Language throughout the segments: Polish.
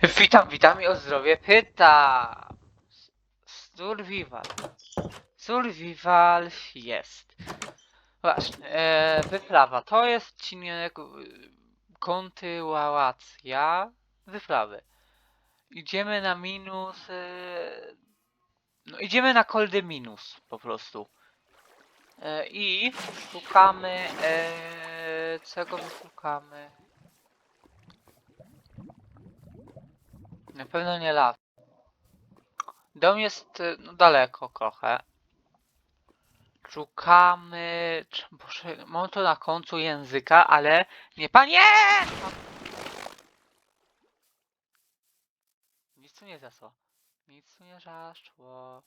Witam, witam i o zdrowie pyta. Survival. Survival jest. Właśnie, e, wyprawa. To jest odcinek kontynuacja wyprawy. Idziemy na minus. E, no idziemy na koldy minus po prostu. E, I szukamy. E, czego my szukamy? Na pewno nie las. Dom jest y, no, daleko trochę. Szukamy. Boże, mam to na końcu języka, ale nie panie! Nic tu nie zasło. Nic tu nie zaszło.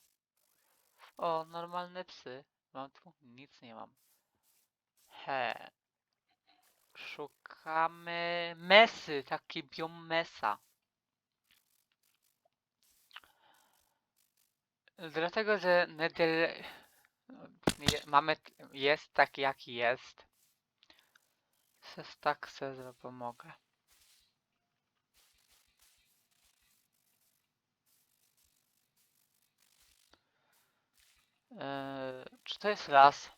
O, normalne psy. Mam tu? Nic nie mam. He. Szukamy mesy, taki biom mesa. Dlatego, że Nether je- mamy, jest taki jaki jest. Se tak se pomogę. Eee, czy to jest las?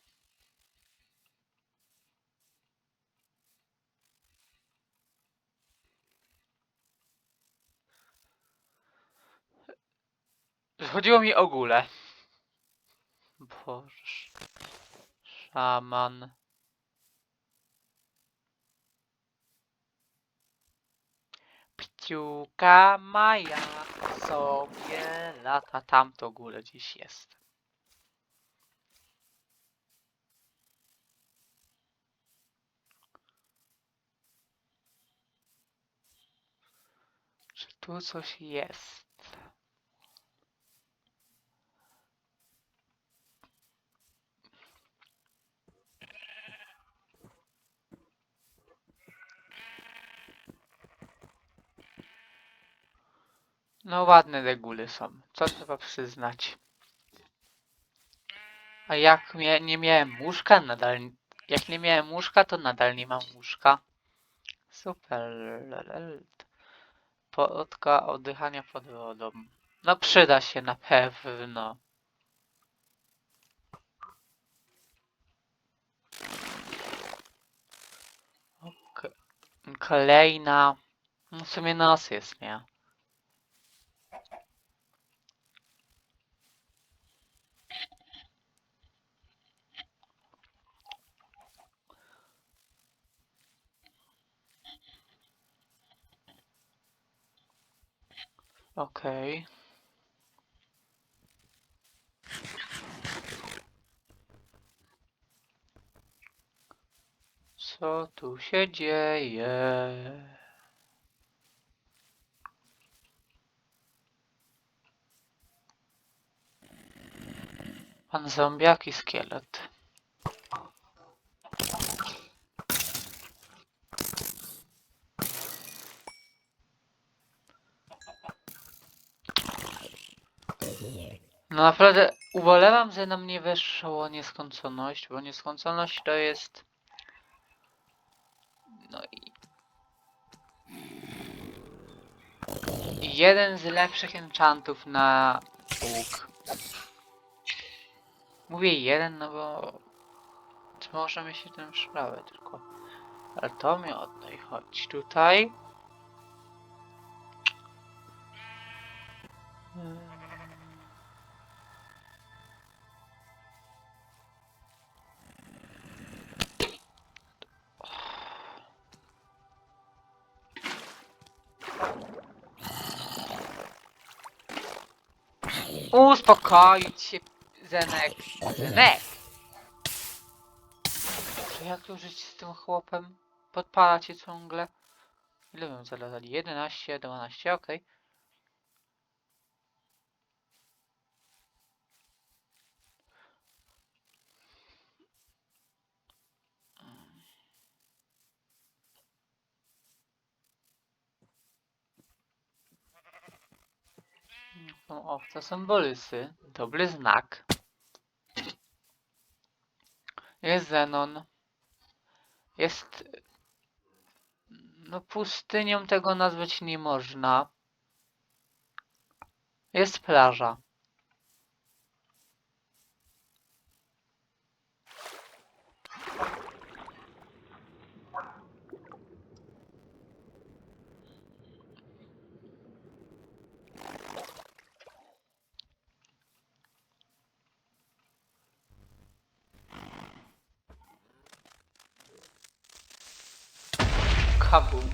Chodziło mi o ogóle. Boże. Szaman. Pciuka Maja sobie lata. Tam to ogóle gdzieś jest. Czy tu coś jest? No ładne reguły są, co trzeba przyznać. A jak mia nie miałem łóżka, nadal... Jak nie miałem łóżka, to nadal nie mam łóżka. Super. Potka oddychania pod wodą. No przyda się na pewno. Kolejna. No w sumie nos jest, nie? Okej. Co tu się dzieje? Pan zombiak i szkielet. No naprawdę ubolewam, że nam nie weszło nieskończoność, bo nieskończoność to jest... No i... Jeden z lepszych enchantów na łuk. Mówię jeden, no bo... To możemy się tym sprawę tylko. Ale to mi oddaj, chodź tutaj. Hmm. Uspokoić się, Zenek. Zenek! Czy jak tu żyć z tym chłopem? Podpala cię ciągle. Ile bym zalatali? 11, 12, okej. No, o, to są bolysy. Dobry znak. Jest Zenon. Jest... No pustynią tego nazwać nie można. Jest plaża. Kabum.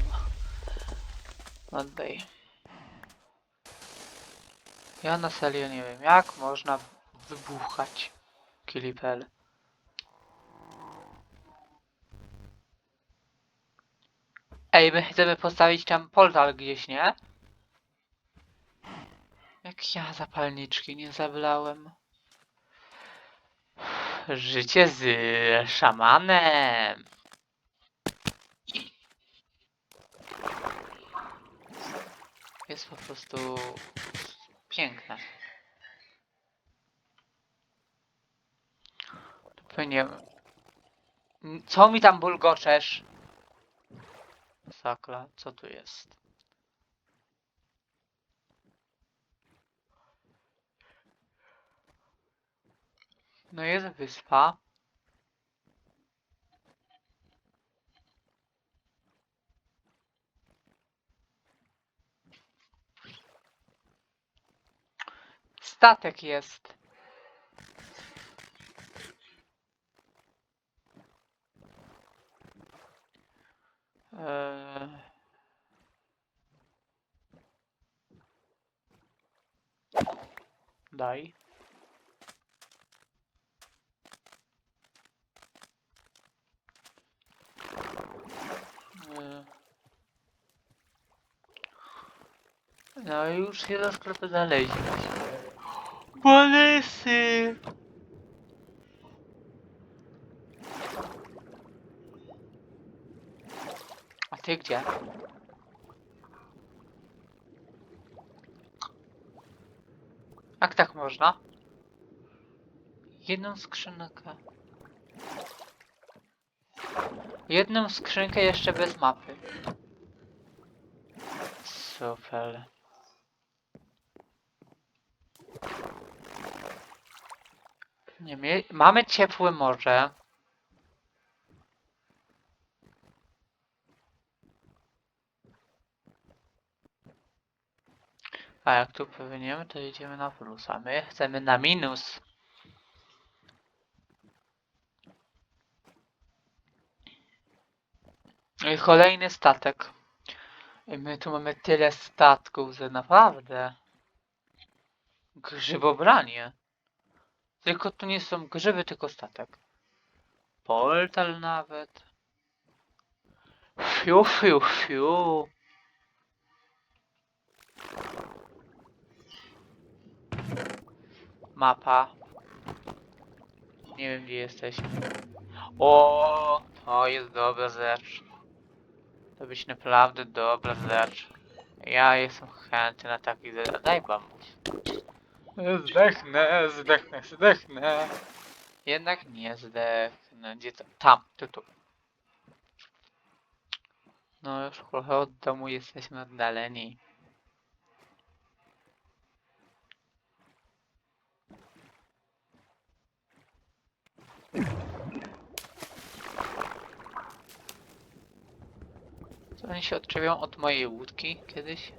Oddaj. Ja na serio nie wiem, jak można wybuchać kilipel. Ej, my chcemy postawić tam portal gdzieś, nie? Jak ja zapalniczki nie zablałem. Życie z szamanem. Jest po prostu piękne. Pewnie... Co mi tam bulgoczesz? Sakla, co tu jest? No jest wyspa. Statek jest. Eee... Daj. Eee... No już do sklepu znaleźliśmy. Polesy! A ty gdzie? Jak tak można? Jedną skrzynkę. Jedną skrzynkę jeszcze bez mapy. Super. Nie, mamy ciepłe morze. A jak tu płyniemy, to jedziemy na plus, a my chcemy na minus. I kolejny statek. I my tu mamy tyle statków, że naprawdę. Grzybobranie. Tylko tu nie są grzyby, tylko statek. Portal nawet. Fiu, fiu, fiu. Mapa. Nie wiem gdzie jesteśmy. O, to jest dobra rzecz. To być naprawdę dobra rzecz. Ja jestem chętny na taki rzecz. Daj bambus. Zdechnę, zdechnę, zdechnę. Jednak nie zdechnę. Gdzie to? Tam, tu, tu. No już trochę od domu jesteśmy oddaleni. Co oni się odczepią od mojej łódki kiedyś?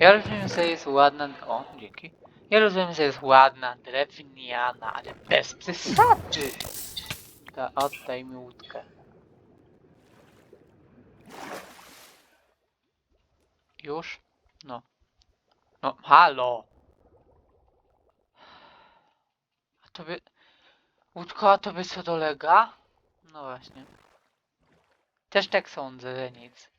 Ja rozumiem, że jest ładna. O, dzięki. Ja rozumiem, że jest ładna, drewniana, ale bez przesady. To oddaj mi łódkę. Już? No. No, halo! A tobie... Łódko, a tobie co dolega? No właśnie. Też tak sądzę, że nic.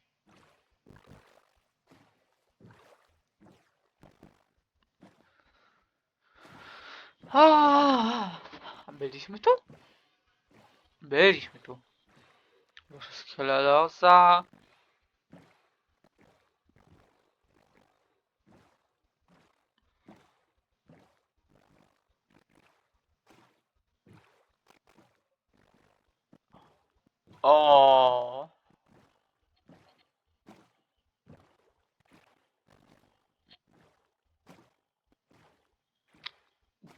A byliśmy tu? Byliśmy tu. Boże, skleroza. O.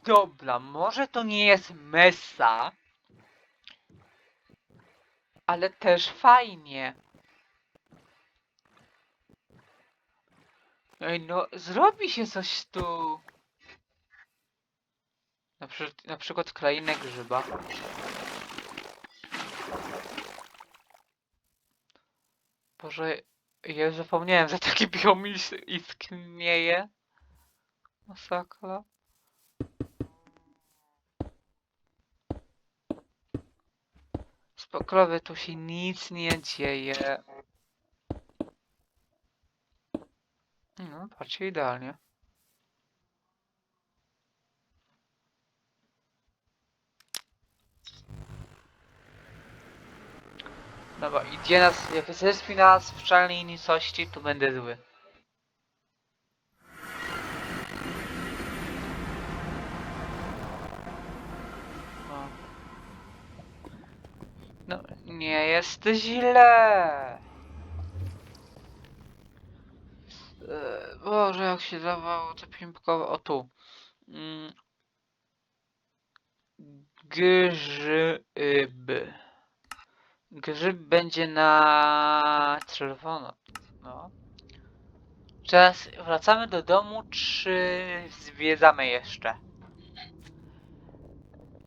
Dobra, może to nie jest mesa, ale też fajnie. Ej, no, zrobi się coś tu. Na, przy, na przykład krainę grzyba. Boże, ja zapomniałem, że taki biom is- istnieje. Masakra. Spokojnie, tu się nic nie dzieje. No, patrzcie, idealnie. Dobra, idzie nas, jak zespi nas w czarnej nicości, to będę zły. No. No, nie jest źle. E, Boże, jak się dawało te pimpkowe. O tu. Mm. Grzyby. Grzyb będzie na czerwono. No. Teraz wracamy do domu, czy zwiedzamy jeszcze?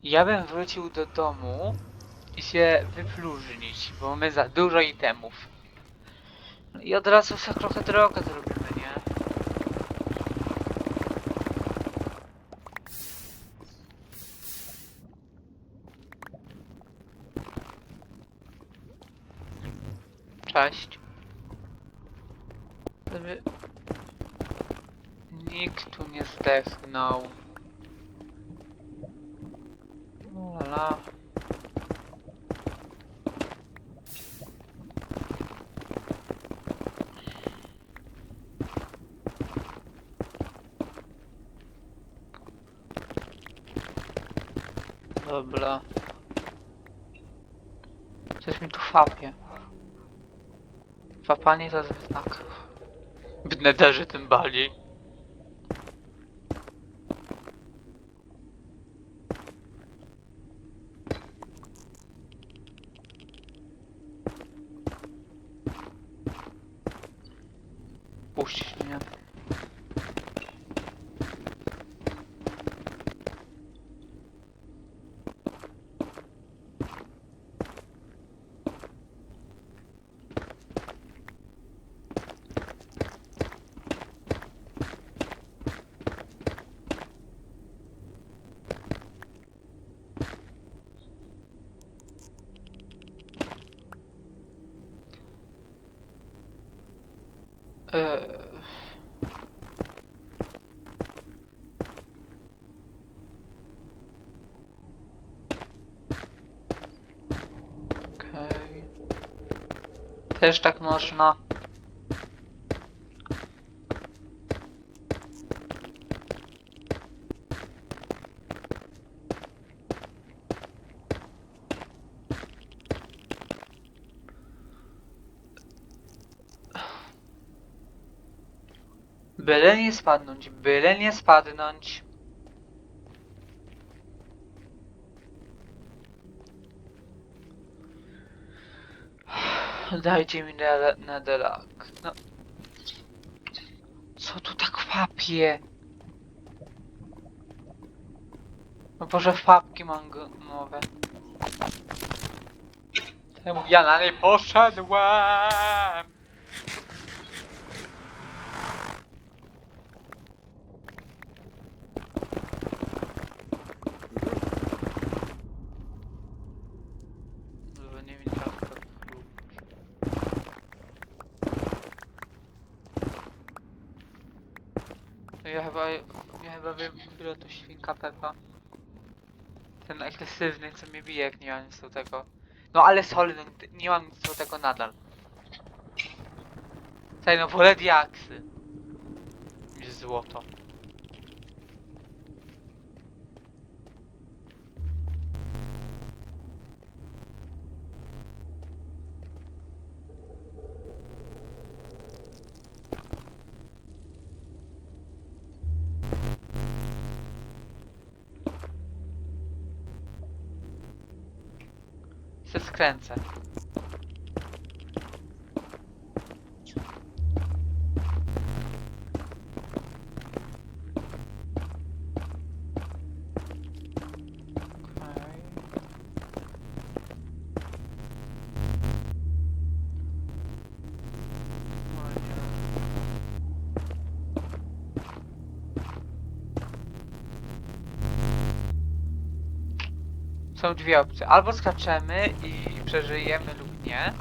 Ja bym wrócił do domu się wypróżnić, bo mamy za dużo itemów. No I od razu sobie trochę drogę zrobimy, nie? Cześć. Żeby nikt tu nie zdechnął. Lala. Dobra. Coś mi tu fapie. Fapanie jest znak. W nederze tym bardziej. Puścić mnie. Eee. Okej. Też tak można. Byle nie spadnąć, byle nie spadnąć. Dajcie mi nederak. No. Co tu tak fapie? No Boże, fapki mam go- nowe. Temu ja na nie poszedłem! Żeby nie mieć czasu do klucz. No Ja chyba, ja chyba ile to świnka Pepa. Ten agresywny, co mnie bije, jak nie mam nic do tego. No ale sorry, no, nie mam nic do tego nadal. Słuchaj, no wolę diaksy. Złoto. Skręcę. Są dwie opcje. Albo skaczemy i przeżyjemy lub nie.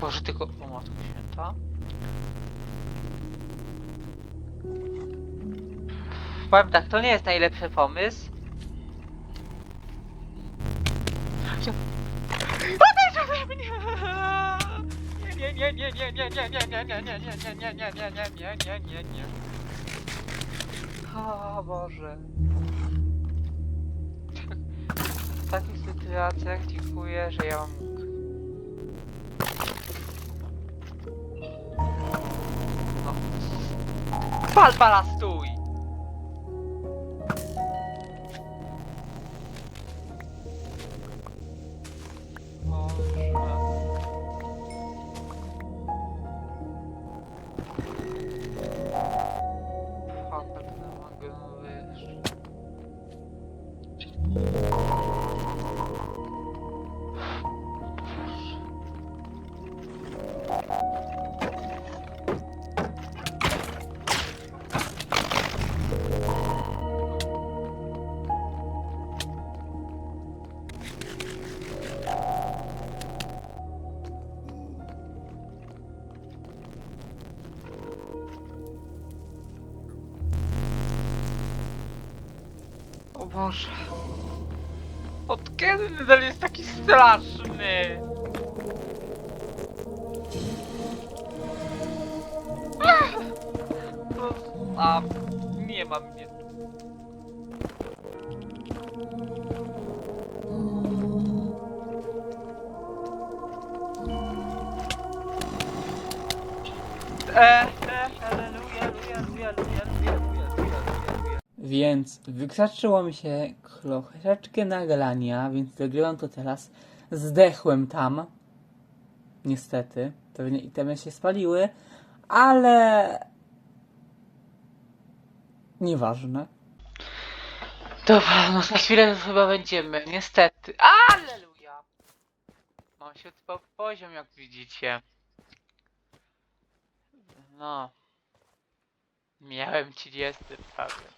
Boże, tylko... O, matko święta. Powiem tak, to nie jest najlepszy pomysł. Mnie! Nie, nie, nie, nie, nie, nie, nie, nie, nie, nie, nie, nie, nie, nie, nie, nie, nie, nie, nie, nie. O Boże. W takich sytuacjach dziękuję, że ja mam łuk. No. Pal, pala, stój! Boże. go wish. Boże. Od kiedy Nidal jest taki straszny? A nie ma mnie. E, Więc wykrzaczyło mi się troszeczkę nagrania, więc nagrywam to teraz. Zdechłem tam. Niestety. Pewnie itemy się spaliły, ale... Nieważne. Dobra, no za chwilę już chyba będziemy, niestety. Aleluja! Mam się po poziom, jak widzicie. No. Miałem 30 prawie.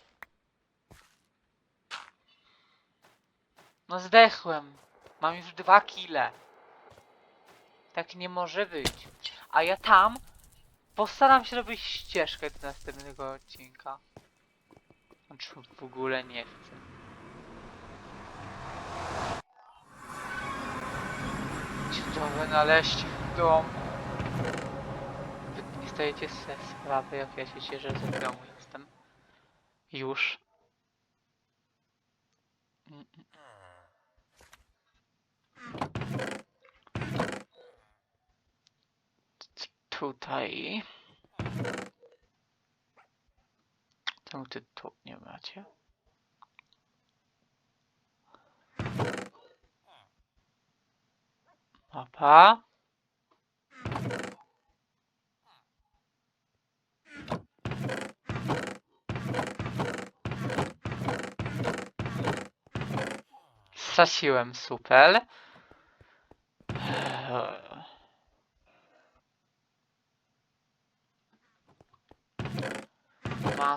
No zdechłem. Mam już dwa kile. Tak nie może być. A ja tam postaram się robić ścieżkę do następnego odcinka. Znaczy w ogóle nie chcę. Cudowne naleźć w domu. Wy nie zdajecie sobie sprawy, jak ja się cieszę, że w domu jestem. Już. Tutaj. Ty tu nie macie? Mapa. Strasiłem super. Eee.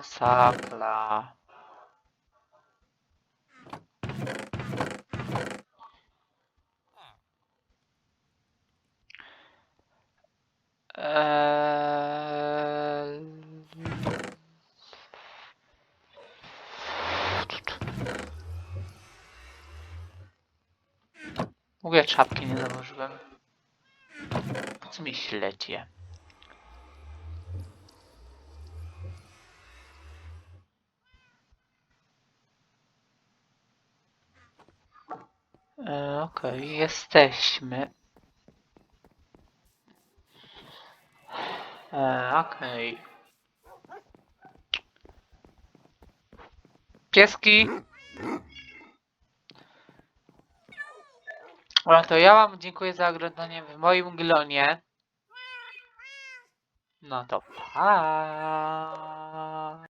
Masakra. Eee... Ogóle czapki nie założyłem. Po co mi śledzie? E, Okej, jesteśmy. E, Okej. Pieski. No to ja wam dziękuję za oglądanie w moim glonie. No to pa.